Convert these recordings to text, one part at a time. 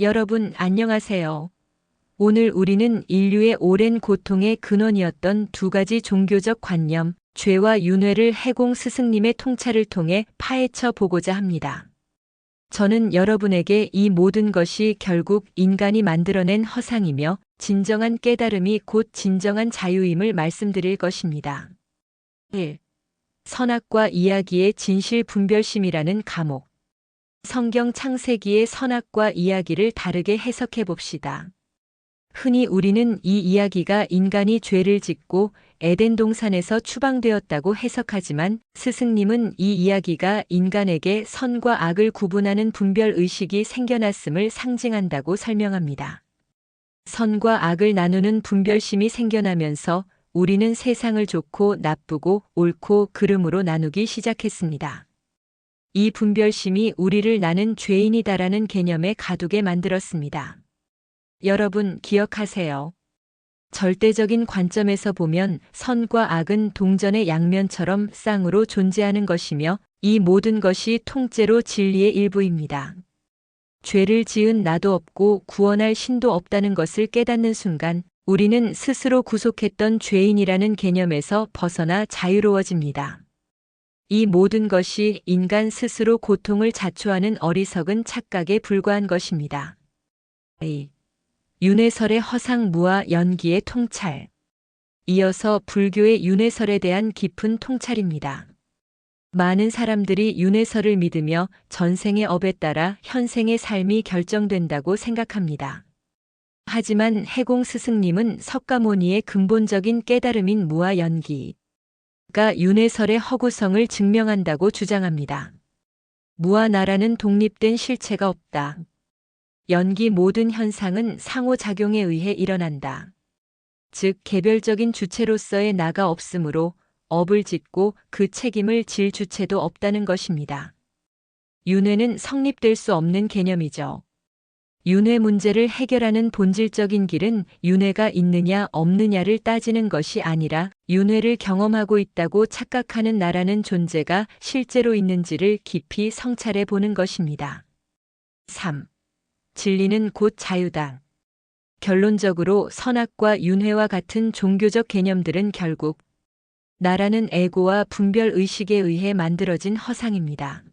여러분 안녕하세요. 오늘 우리는 인류의 오랜 고통의 근원이었던 두 가지 종교적 관념, 죄와 윤회를 해공 스승님의 통찰을 통해 파헤쳐 보고자 합니다. 저는 여러분에게 이 모든 것이 결국 인간이 만들어낸 허상이며 진정한 깨달음이 곧 진정한 자유임을 말씀드릴 것입니다. 1. 선악과 이야기의 진실 분별심이라는 과목. 성경 창세기의 선악과 이야기를 다르게 해석해 봅시다. 흔히 우리는 이 이야기가 인간이 죄를 짓고 에덴 동산에서 추방되었다고 해석하지만 스승님은 이 이야기가 인간에게 선과 악을 구분하는 분별 의식이 생겨났음을 상징한다고 설명합니다. 선과 악을 나누는 분별심이 생겨나면서 우리는 세상을 좋고 나쁘고 옳고 그름으로 나누기 시작했습니다. 이 분별심이 우리를 나는 죄인이다라는 개념에 가두게 만들었습니다. 여러분 기억하세요. 절대적인 관점에서 보면 선과 악은 동전의 양면처럼 쌍으로 존재하는 것이며 이 모든 것이 통째로 진리의 일부입니다. 죄를 지은 나도 없고 구원할 신도 없다는 것을 깨닫는 순간 우리는 스스로 구속했던 죄인이라는 개념에서 벗어나 자유로워집니다. 이 모든 것이 인간 스스로 고통을 자초하는 어리석은 착각에 불과한 것입니다. A. 윤회설의 허상무와 연기의 통찰. 이어서 불교의 윤회설에 대한 깊은 통찰입니다. 많은 사람들이 윤회설을 믿으며 전생의 업에 따라 현생의 삶이 결정된다고 생각합니다. 하지만 해공 스승님은 석가모니의 근본적인 깨달음인 무와 연기 가 윤회설의 허구성을 증명한다고 주장합니다. 무와 나라는 독립된 실체가 없다. 연기 모든 현상은 상호작용에 의해 일어난다. 즉, 개별적인 주체로서의 나가 없으므로 업을 짓고 그 책임을 질 주체도 없다는 것입니다. 윤회는 성립될 수 없는 개념이죠. 윤회 문제를 해결하는 본질적인 길은 윤회가 있느냐 없느냐를 따지는 것이 아니라 윤회를 경험하고 있다고 착각하는 나라는 존재가 실제로 있는지를 깊이 성찰해 보는 것입니다. 3. 진리는 곧 자유다. 결론적으로 선악과 윤회와 같은 종교적 개념들은 결국 나라는 에고와 분별 의식에 의해 만들어진 허상입니다.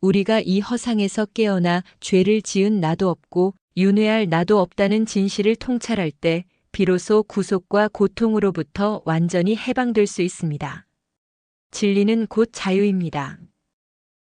우리가 이 허상에서 깨어나 죄를 지은 나도 없고 윤회할 나도 없다는 진실을 통찰할 때 비로소 구속과 고통으로부터 완전히 해방될 수 있습니다. 진리는 곧 자유입니다.